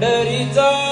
derita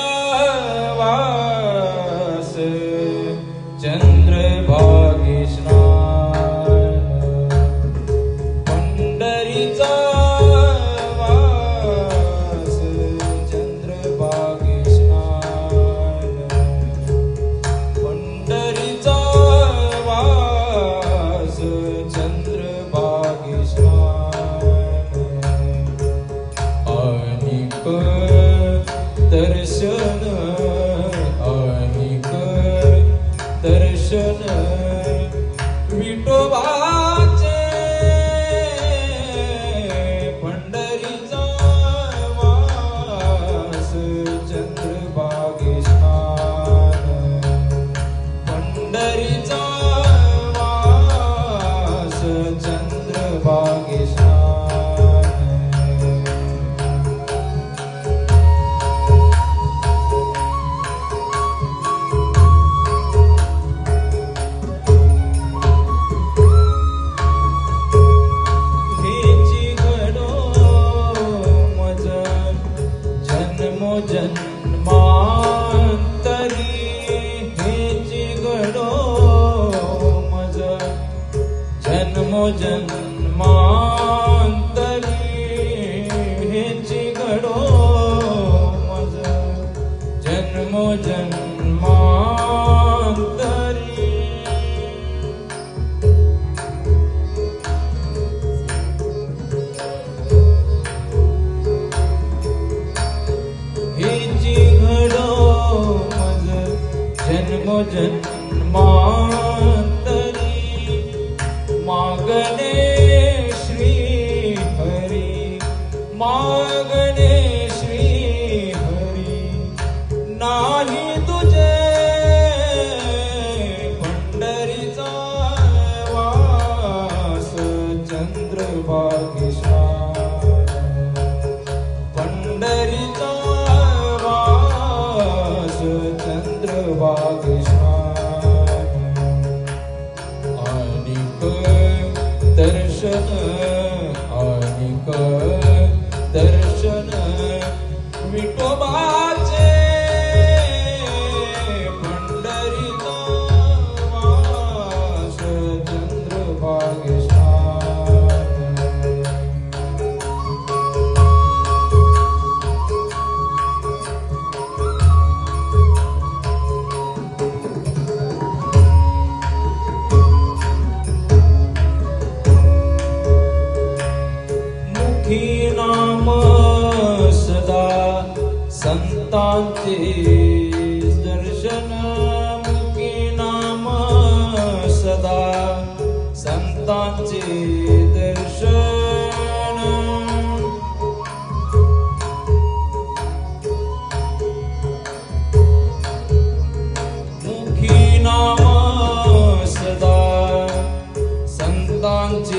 जन्मारिजि गडो मन्मो जन्म beni.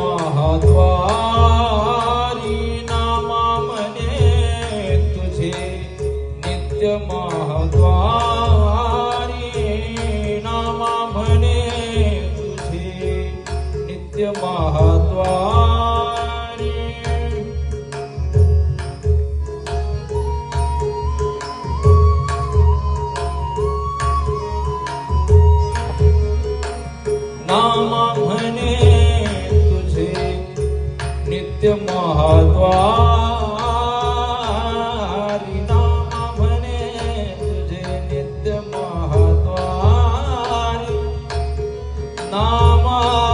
महाद्वारी. नामा मने तुझे नित्य महाद्वार. Mama.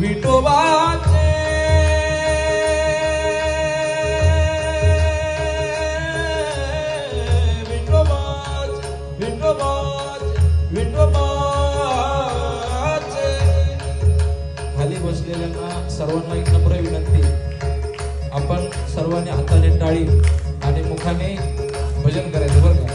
विठोबाचे विठोबाच विठोबाच विठोबाचे खाली बसलेल्यांना सर्वांना एक नम्र विनंती. आपण सर्वांनी हाताने टाळी आणि मुखाने भजन करायचं बरं